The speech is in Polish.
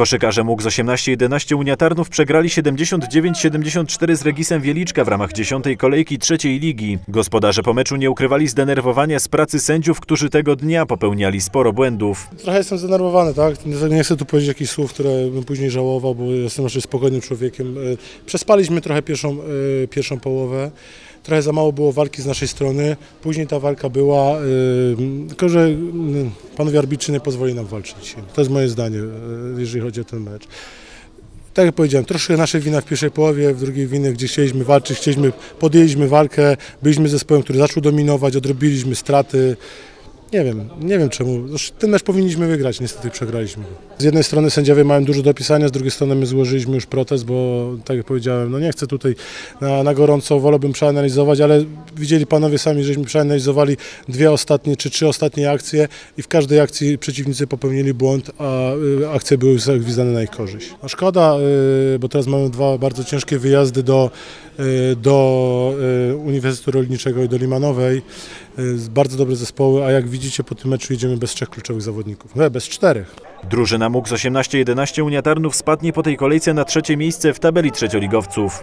Koszykarze MUK z 18-11 Unia Tarnów przegrali 79-74 z Regisem Wieliczka w ramach dziesiątej kolejki trzeciej ligi. Gospodarze po meczu nie ukrywali zdenerwowania z pracy sędziów, którzy tego dnia popełniali sporo błędów. Trochę jestem zdenerwowany, tak? Nie- Nie chcę tu powiedzieć jakichś słów, które bym później żałował, bo jestem raczej spokojnym człowiekiem. E, Przespaliśmy trochę pierwszą, e, pierwszą połowę. Trochę za mało było walki z naszej strony. Później ta walka była, e, tylko że mm, panowie arbitrzy nie pozwoli nam walczyć. To jest moje zdanie, e, jeżeli chodzi o ten mecz. Tak jak powiedziałem, troszkę naszej wina w pierwszej połowie, w drugiej winy, gdzie chcieliśmy walczyć, chcieliśmy, podjęliśmy walkę, byliśmy zespołem, który zaczął dominować, odrobiliśmy straty. Nie wiem, nie wiem czemu. Zresztą Ten mecz powinniśmy wygrać, niestety przegraliśmy. Z jednej strony sędziowie mają dużo do pisania, z drugiej strony my złożyliśmy już protest, bo tak jak powiedziałem, no nie chcę tutaj na, na gorąco, wolałbym przeanalizować, ale widzieli panowie sami, żeśmy przeanalizowali dwie ostatnie czy trzy ostatnie akcje i w każdej akcji przeciwnicy popełnili błąd, a y, akcje były zagwizdane na ich korzyść. Szkoda, y, bo teraz mamy dwa bardzo ciężkie wyjazdy do, y, do Uniwersytetu Rolniczego i do Limanowej. Bardzo dobre zespoły, a jak widzicie po tym meczu idziemy bez trzech kluczowych zawodników. Nie, bez czterech. Drużyna MUK z 18-11 Unia Tarnów spadnie po tej kolejce na trzecie miejsce w tabeli trzecioligowców.